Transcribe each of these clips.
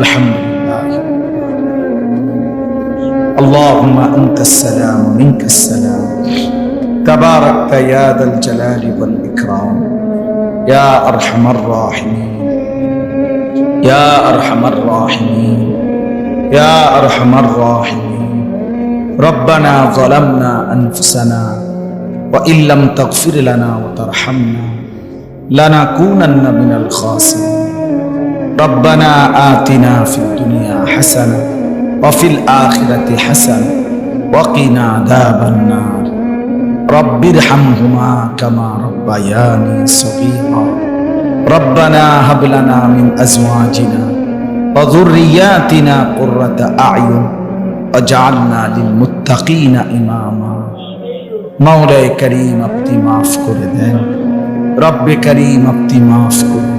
الحمد لله. اللهم أنت السلام منك السلام. تباركت يا ذا الجلال والإكرام. يا أرحم الراحمين. يا أرحم الراحمين. يا أرحم الراحمين. ربنا ظلمنا أنفسنا وإن لم تغفر لنا وترحمنا لنكونن من الخاسرين. ربنا آتنا في الدنيا حسنة وفي الآخرة حسنة وقنا عذاب النار رب ارحمهما كما ربياني صغيرا ربنا هب لنا من أزواجنا وذرياتنا قرة أعين وجعلنا للمتقين إماما মৌলায় করিম আপনি মাফ করে দেন রব্বে করিম আপনি মাফ করে দেন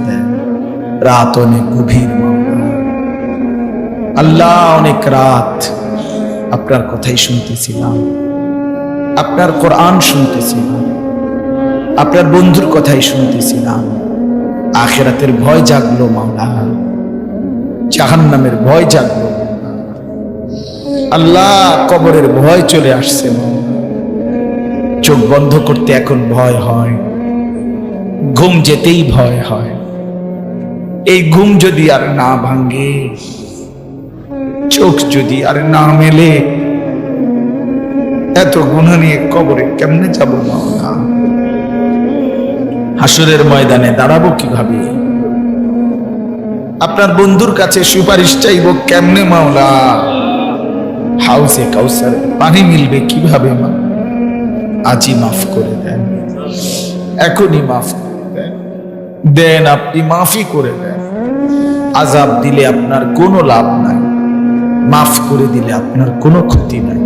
রাত অনেক গভীর আল্লাহ অনেক রাত আপনার কথাই শুনতেছিলাম। আপনার কোরআন শুনতেছিলাম। আপনার বন্ধুর কথাই শুনতেছিলাম। আখেরাতের ভয় জাগলো মাওলা জাহান্নামের ভয় জাগলো আল্লাহ কবরের ভয় চলে আসছে চোখ বন্ধ করতে এখন ভয় হয়। ঘুম যেতেই ভয় হয়। এই ঘুম যদি আর না ভাঙ্গে চোখ যদি আর না মেলে, এত গুণা নিয়ে কবরে কেমনে যাব মাওলা হাসরের ময়দানে দাঁড়াবো কীভাবে? আপনার বন্ধুর কাছে সুপারিশ চাইব কেমনে মাওলা? হাউসে কাউসার পানি মিলবে কীভাবে মা? আজই মাফ করে দেন। এখনই মাফ করে দেন। দেন আপনি মাফই করে দেন। আজাব দিলে আপনার কোনো লাভ নাই। মাফ করে দিলে আপনার কোনো ক্ষতি নাই।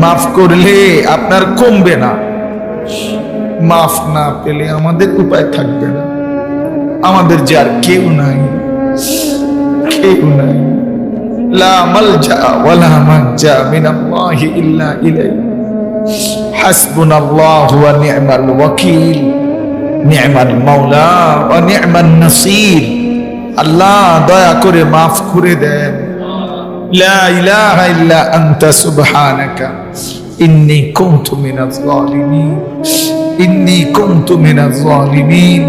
মাফ করলে আপনার কমবে না। মাফ না পেলে আমাদের উপায় থাকবে না। আমাদের যে আর কেউ নাই। কেউ নাই। লা মালজা আল্লাহ দয়া করে মাফ করে দেন لا إله إلا أنت سبحانك إني كنت من الظالمين إني كنت من الظالمين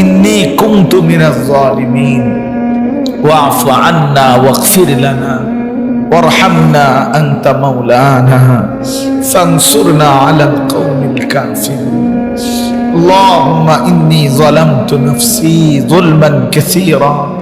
إني كنت من الظالمين واعف عنا واغفر لنا وارحمنا أنت مولانا فانصرنا على القوم الكافرين اللهم إني ظلمت نفسي ظلما كثيرا.